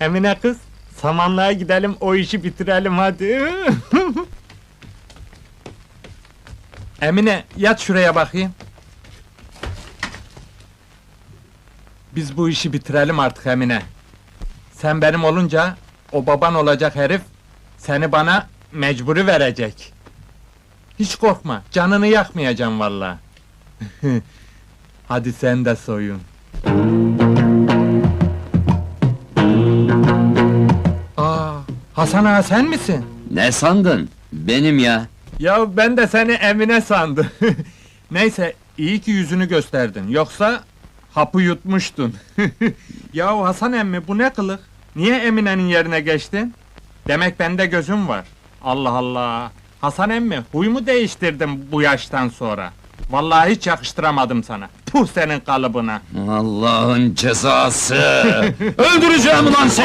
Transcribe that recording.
Emine kız, samanlığa gidelim o işi bitirelim hadi. Emine yat şuraya bakayım. Biz bu işi bitirelim artık Emine. Sen benim olunca o baban olacak herif seni bana mecburi verecek. Hiç korkma, canını yakmayacağım vallahi. Hadi sen de soyun. Hasan ağa sen misin? Ne sandın? Benim ya. Ya ben de seni Emine sandım. Neyse, iyi ki yüzünü gösterdin. Yoksa hapı yutmuştun. ya Hasan emmi bu ne kılık? Niye Emine'nin yerine geçtin? Demek bende gözüm var. Allah Allah. Hasan emmi huy mu değiştirdim bu yaştan sonra? Vallahi hiç yakıştıramadım sana. Puh senin kalıbına. Allah'ın cezası! Öldüreceğim ulan seni!